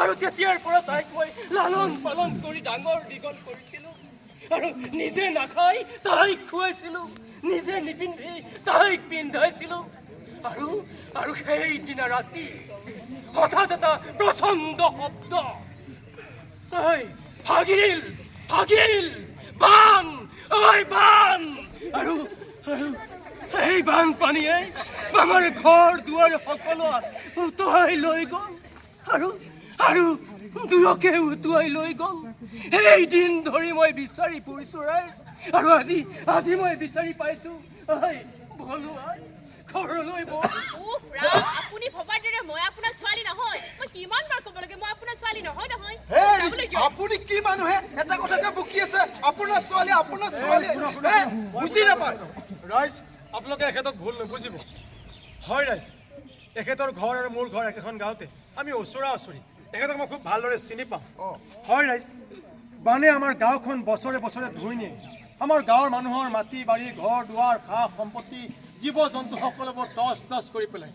আৰু তেতিয়াৰ পৰা তাইক মই লালন পালন কৰি ডাঙৰ দীঘল কৰিছিলোঁ আৰু নিজে নাখাই তাইক খুৱাইছিলোঁ নিজে নিপিন্ধি তাইক পিন্ধাইছিলোঁ আৰু আৰু সেইদিনা ৰাতি হঠাৎ এটা প্ৰচণ্ড শব্দ। ঐ ভাগিল ভাগিল, বান ঐ বান। আৰু এই বানপানীয়ে আমাৰ ঘৰ দুৱাৰ সকলো উটুৱাই লৈ গ'ল আৰু আৰু দুয়কে উটুৱাই লৈ গ'ল। সেই দিন ধৰি মই বিচাৰি ফুৰিছোঁ ৰাইজ। আৰু আজি আজি মই বিচাৰি পাইছোঁ ঐ বলো আই ঘৰলৈ বল। আপুনি ভবাৰ দৰে মই আপোনাৰ ছোৱালী নহয়। মই কিমান বাৰ ক'ব লাগে মই আপোনাৰ ছোৱালী নহয় নহয়। আপুনি কি মানুহে? এটা কথাকে বকি আছে আপোনাৰ ছোৱালী আপোনাৰ ছোৱালী। বুজি নাপায়। ৰাইজ আপোনালোকে এখেতক ভুল নুবুজিব। হয় ৰাইজ। এখেতৰ ঘৰ আৰু মোৰ ঘৰ একেখন গাঁৱতে। আমি ওচৰা ওচৰি এখেতক মই খুব ভালদৰে চিনি পাওঁ। হয় ৰাইজ বানে আমাৰ গাঁওখন বছৰে বছৰে ধুই নিয়ে। আমাৰ গাঁৱৰ মানুহৰ মাটি বাৰী ঘৰ দুৱাৰ সা সম্পত্তি জীৱ জন্তু সকলোবোৰ টচ টচ কৰি পেলাই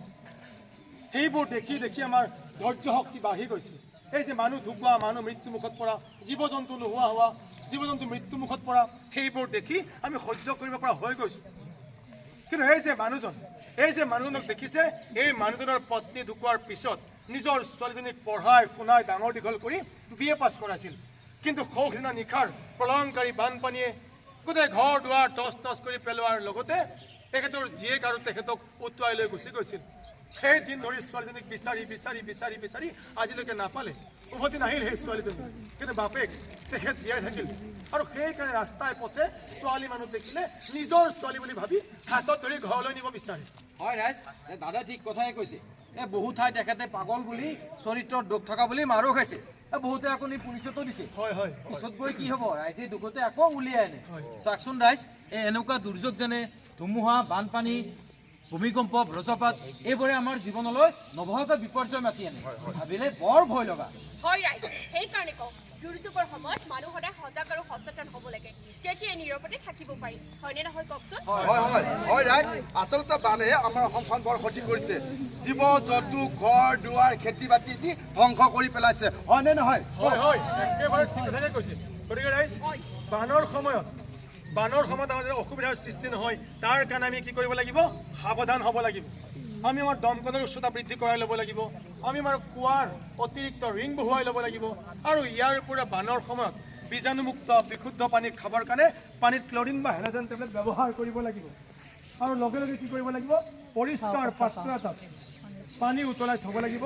সেইবোৰ দেখি দেখি আমাৰ ধৈৰ্য শক্তি বাঢ়ি গৈছে। এই যে মানুহ ঢুকুৱা মানুহ মৃত্যুমুখত পৰা জীৱ জন্তু নোহোৱা হোৱা জীৱ জন্তু মৃত্যুমুখত পৰা সেইবোৰ দেখি আমি সহ্য কৰিব পৰা হৈ গৈছোঁ। কিন্তু এই যে মানুহজন এই যে মানুহজনক দেখিছে এই মানুহজনৰ পত্নী ঢুকোৱাৰ পিছত নিজৰ ছোৱালীজনীক পঢ়াই শুনাই ডাঙৰ দীঘল কৰি বি এ পাছ কৰাইছিল। কিন্তু সৌসিনা নিশাৰ প্ৰলয়ংকাৰী বানপানীয়ে গোটেই ঘৰ দুৱাৰ টচ টচ কৰি পেলোৱাৰ লগতে তেখেতৰ জীয়েক আৰু তেখেতক উটুৱাই লৈ গুচি গৈছিল। সেই দিন ধৰি ছোৱালীজনীক বিচাৰি বিচাৰি বিচাৰি বিচাৰি আজিলৈকে নাপালে। উভতি নাহিল সেই ছোৱালীজনী। কিন্তু বাপেক তেখেত জীয়াই থাকিল আৰু সেইকাৰণে ৰাস্তাই পথে ছোৱালী মানুহ দেখিলে নিজৰ ছোৱালী বুলি ভাবি হাতত ধৰি ঘৰলৈ নিব বিচাৰে। হয় ৰাইজ এই দাদা ঠিক কথাই কৈছে। এই বহু ঠাই তেখেতে পাগল বুলি চৰিত্ৰত দোষ থকা বুলি মাৰো খাইছে। বহুতে আকৌ নি পুলিচতো দিছে। হয় হয় পিছত গৈ কি হ'ব? ৰাইজে দুখতে আকৌ উলিয়াই আনে। চাওকচোন ৰাইজ এই এনেকুৱা দুৰ্যোগ যেনে ধুমুহা বানপানী ভূমিকম্প বজ্ৰপাত এইবোৰে আমাৰ জীৱনলৈ নৱহাকৈ বিপৰ্যয় মাতি আনে। ভাবিলে বৰ ভয় লগা। হয় ৰাইজ। সেইকাৰণে কওঁ দুৰ্যোগৰ সময়ত মানুহ সদায় সজাগ আৰু সচেতন হ'ব লাগে। তেতিয়া নিৰাপদে থাকিব পাৰি? হয়নে নহয় কওকচোন? হয় হয় হয়। ৰাইজ আচলতে বানে আমাৰ অসমখন বৰ ক্ষতি কৰিছে। জীৱ জন্তু ঘৰ দুৱাৰ খেতি বাতি দি ধ্বংস কৰি পেলাইছে। হয়নে নহয়? হয় হয়। একেবাৰে ঠিক কথাকে কৈছে। গতিকে ৰাইজ বানৰ সময়ত বানৰ সময়ত আমাৰ যাতে অসুবিধাৰ সৃষ্টি নহয় তাৰ কাৰণে আমি কি কৰিব লাগিব? সাৱধান হ'ব লাগিব। আমি আমাৰ দমকলৰ উচ্চতা বৃদ্ধি কৰাই ল'ব লাগিব। আমি আমাৰ কুঁৱাৰ অতিৰিক্ত ৰিং বহুৱাই ল'ব লাগিব। আৰু ইয়াৰ পৰা বানৰ সময়ত বীজাণুমুক্ত বিশুদ্ধ পানী খাবৰ কাৰণে পানীত ক্লৰিন বা হেলাজেন টেবলেট ব্যৱহাৰ কৰিব লাগিব। আৰু লগে লগে কি কৰিব লাগিব? পৰিষ্কাৰ পাত্ৰ এটাত পানী উতলাই থ'ব লাগিব।